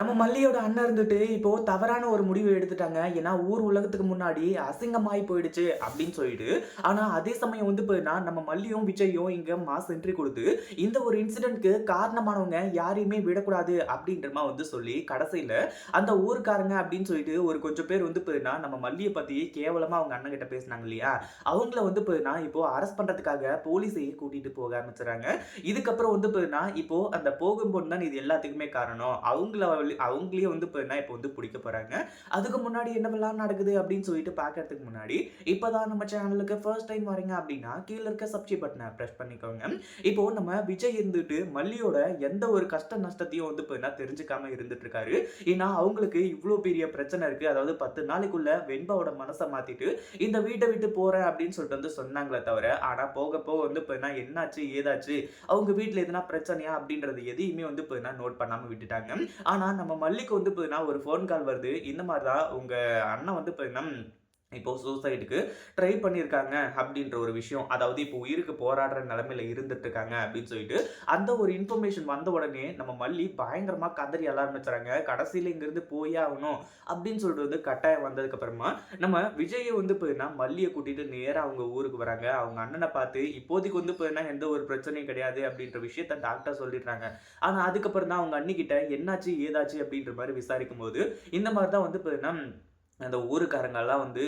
நம்ம மல்லியோட அண்ணன் இருந்துட்டு இப்போ தவறான ஒரு முடிவு எடுத்துட்டாங்க. ஏன்னா ஊர் உலகத்துக்கு முன்னாடி அசிங்கமாயி போயிடுச்சு அப்படின்னு சொல்லிட்டு. ஆனா அதே சமயம் வந்து போயினா நம்ம மல்லியும் விஜயும் இங்க மாஸ் என்ட்ரி கொடுத்து இந்த ஒரு இன்சிடென்ட்க்கு காரணமானவங்க யாரையுமே விடக்கூடாது அப்படின்றமா வந்து சொல்லி கடைசியில அந்த ஊருக்காரங்க அப்படின்னு சொல்லிட்டு ஒரு கொஞ்சம் பேர் வந்து போயினா நம்ம மல்லியை பத்தி கேவலமா அவங்க அண்ணன் கிட்ட பேசினாங்க இல்லையா? அவங்கள வந்து போயினா இப்போ அரெஸ்ட் பண்றதுக்காக போலீஸையே கூட்டிட்டு போக ஆரம்பிச்சுறாங்க. இதுக்கப்புறம் வந்து போயினா இப்போ அந்த போகும்போது தான் இது எல்லாத்துக்குமே காரணம். அவங்கள அவங்களே அவங்களே வந்து இப்போ என்ன இப்போ வந்து பிடிக்க போறாங்க. அதுக்கு முன்னாடி என்னவெல்லாம் நடக்குது அப்படின்னு சொல்லிட்டு பார்க்கறதுக்கு முன்னாடி இப்போதான் நம்ம சேனலுக்கு ஃபர்ஸ்ட் டைம் வரீங்க அப்படின்னா கீழே இருக்க சப்ஸ்கிரைப் பட்டனை ப்ரெஸ் பண்ணிக்கோங்க. இப்போ நம்ம விஜய் இருந்துட்டு மல்லியோட எந்த ஒரு கஷ்ட நஷ்டத்தையும் வந்து இப்போ என்ன தெரிஞ்சுக்காம இருந்துட்டு இருக்காரு ஏன்னா அவங்களுக்கு இவ்வளோ பெரிய பிரச்சனை இருக்கு. அதாவது பத்து நாளைக்குள்ள வெண்பாவோட மனசை மாற்றிட்டு இந்த வீட்டை விட்டு போகிறேன் அப்படின்னு சொல்லிட்டு வந்து சொன்னாங்களே தவிர ஆனால் போக போக வந்து இப்போ என்ன என்னாச்சு ஏதாச்சு அவங்க வீட்டில் எதுனா பிரச்சனையா அப்படின்றது எதையுமே வந்து இப்போ என்ன நோட் பண்ணாமல் விட்டுட்டாங்க. ஆனால் நம்ம மல்லிக்கு வந்து பார்த்தீங்கன்னா ஒரு ஃபோன் கால் வருது. இந்த மாதிரி தான் உங்கள் அண்ணன் வந்து பார்த்தீங்கன்னா இப்போது இப்போ சூசைடுக்கு ட்ரை பண்ணியிருக்காங்க அப்படின்ற ஒரு விஷயம். அதாவது இப்போ உயிருக்கு போராடுற நிலமையில இருந்துட்டு இருக்காங்க அப்படின்னு சொல்லிட்டு அந்த ஒரு இன்ஃபர்மேஷன் வந்த உடனே நம்ம மல்லி பயங்கரமா கதறி ஆரம்பிச்சுறாங்க. கடைசியில இங்கிருந்து போயே ஆகணும் அப்படின்னு சொல்கிறது கட்டாயம் வந்ததுக்கு அப்புறமா நம்ம விஜயை வந்து போயினா மல்லியை கூட்டிட்டு நேராக அவங்க ஊருக்கு வராங்க. அவங்க அண்ணனை பார்த்து இப்போதைக்கு வந்து போயினா எந்த ஒரு பிரச்சனையும் கிடையாது அப்படின்ற விஷயத்த டாக்டர் சொல்லிடுறாங்க. ஆனா அதுக்கப்புறம் தான் அவங்க அண்ணிக்கிட்ட என்னாச்சு ஏதாச்சு அப்படின்ற மாதிரி விசாரிக்கும் போது இந்த மாதிரி தான் வந்து போயினா அந்த ஊருக்காரங்கெல்லாம் வந்து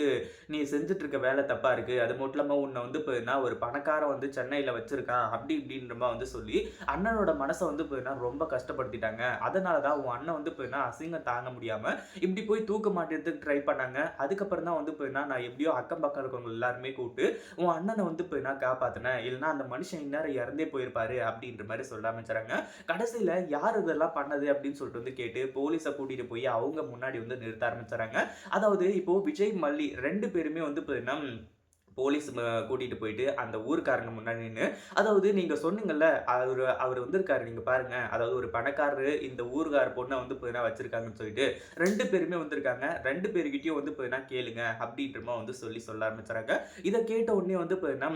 நீ செஞ்சிட்ருக்க வேலை தப்பாக இருக்குது அது மட்டும் இல்லாமல் உன்னை வந்து இப்போ என்ன ஒரு பணக்காரன் வந்து சென்னையில் வச்சுருக்கான். அப்படி இப்படின்றமா வந்து சொல்லி அண்ணனோட மனசை வந்து இப்போ என்ன ரொம்ப கஷ்டப்படுத்திட்டாங்க. அதனால தான் உன் அண்ணன் வந்து இப்போ என்ன அசிங்கம் தாங்க முடியாமல் இப்படி போய் தூக்க மாட்டேறதுக்கு ட்ரை பண்ணாங்க. அதுக்கப்புறம் தான் வந்து இப்போ என்ன நான் எப்படியோ அக்கம் பக்கம் இருக்கவங்க எல்லாருமே கூப்பிட்டு உன் அண்ணனை வந்து இப்போ காப்பாற்றினேன் இல்லைனா இல்லைன்னா அந்த மனுஷன் இந்நேரம் இறந்தே போயிருப்பாரு. அப்படின்ற மாதிரி சொல்ல ஆரம்பிச்சாங்க. கடைசியில் யார் இதெல்லாம் பண்ணது அப்படின்னு சொல்லிட்டு வந்து கேட்டு போலீஸை கூட்டிகிட்டு போய் அவங்க முன்னாடி வந்து நிறுத்த ஆரம்பிச்சாங்க. அதாவது இப்போது விஜய் மல்லி ரெண்டு பேருமே வந்து பார்த்தீங்கன்னா போலீஸ் கூட்டிகிட்டு போயிட்டு அந்த ஊருக்காரங்க முன்னாடி நின்று அதாவது நீங்கள் சொன்னீங்கல்ல அவர் அவர் வந்திருக்காரு நீங்கள் பாருங்கள் அதாவது ஒரு பணக்காரரு இந்த ஊருக்கார பொண்ணை வந்து பார்த்தீங்கன்னா வச்சுருக்காங்கன்னு சொல்லிட்டு ரெண்டு பேருமே வந்திருக்காங்க. ரெண்டு பேருக்கிட்டையும் வந்து பார்த்தீங்கன்னா கேளுங்க அப்படின்றமா வந்து சொல்லி சொல்ல ஆரம்பிச்சாங்க. இதை கேட்ட உடனே வந்து பார்த்தீங்கன்னா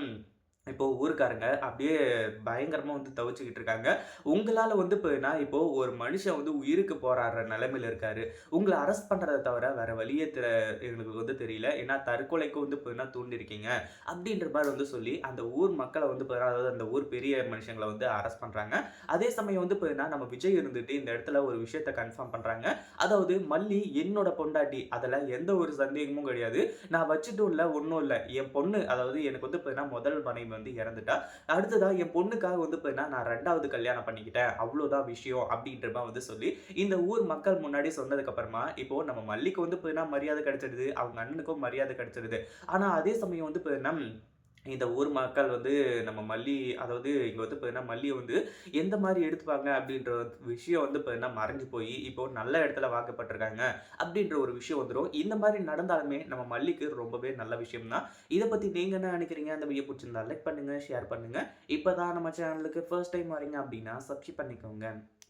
இப்போது ஊருக்காரங்க அப்படியே பயங்கரமாக வந்து தவிச்சுக்கிட்டு இருக்காங்க. உங்களால் வந்து இப்போ நான் இப்போது ஒரு மனுஷன் வந்து உயிருக்கு போராடுற நிலைமையில இருக்காரு. உங்களை அரெஸ்ட் பண்ணுறத தவிர வேறு வழியே தெ- எங்களுக்கு வந்து தெரியல. ஏன்னா தற்கொலைக்கு வந்து போயினா தூண்டிருக்கீங்க? அப்படின்ற மாதிரி வந்து சொல்லி அந்த ஊர் மக்களை வந்து இப்போ அதாவது அந்த ஊர் பெரிய மனுஷங்களை வந்து அரெஸ்ட் பண்ணுறாங்க அதே சமயம் வந்து போயினா நம்ம விஜய் இருந்துட்டு இந்த இடத்துல ஒரு விஷயத்த கன்ஃபார்ம் பண்ணுறாங்க அதாவது மல்லி என்னோட பொண்டாட்டி அதில் எந்த ஒரு சந்தேகமும் கிடையாது. நான் வச்சுட்டும் இல்லை ஒன்றும் இல்லை. என் பொண்ணு அதாவது எனக்கு வந்து போயினா முதல் மனைவி வந்து இறந்துட்டா. அடுத்ததாக என் பொண்ணுக்காக வந்து போயினா நான் ரெண்டாவது கல்யாணம் பண்ணிக்கிட்டேன். அவ்வளோதான் விஷயம் அப்படின்ற மாதிரி வந்து சொல்லி இந்த ஊர் மக்கள் முன்னாடி சொன்னதுக்கப்புறமா இப்போ நம்ம மல்லிக்கு வந்து போயினா மரியாதை கிடைச்சிடுது. அவங்க அண்ணனுக்கும் மரியாதை கிடைச்சிடுது. ஆனால் அதே சமயம் வந்து போயினா இந்த ஊர் மக்கள் வந்து நம்ம மல்லி அதாவது இங்கே வந்து பார்த்தீங்கன்னா மல்லியை வந்து எந்த மாதிரி எடுத்துப்பாங்க அப்படின்ற விஷயம் வந்து பார்த்தீங்கன்னா மறைஞ்சு போய் இப்போ நல்ல இடத்துல வாக்கப்பட்டிருக்காங்க அப்படின்ற ஒரு விஷயம் வந்துடும் இந்த மாதிரி நடந்தாலுமே நம்ம மல்லிக்கு ரொம்பவே நல்ல விஷயம் தான் இதை பற்றி நீங்கள் என்ன நினைக்கிறீங்க? அந்த வீடியோ பிடிச்சிருந்தா லைக் பண்ணுங்கள் ஷேர் பண்ணுங்கள் இப்போ தான் நம்ம சேனலுக்கு ஃபர்ஸ்ட் டைம் வரீங்க அப்படின்னா சப்ஸ்கிரைப் பண்ணிக்கோங்க.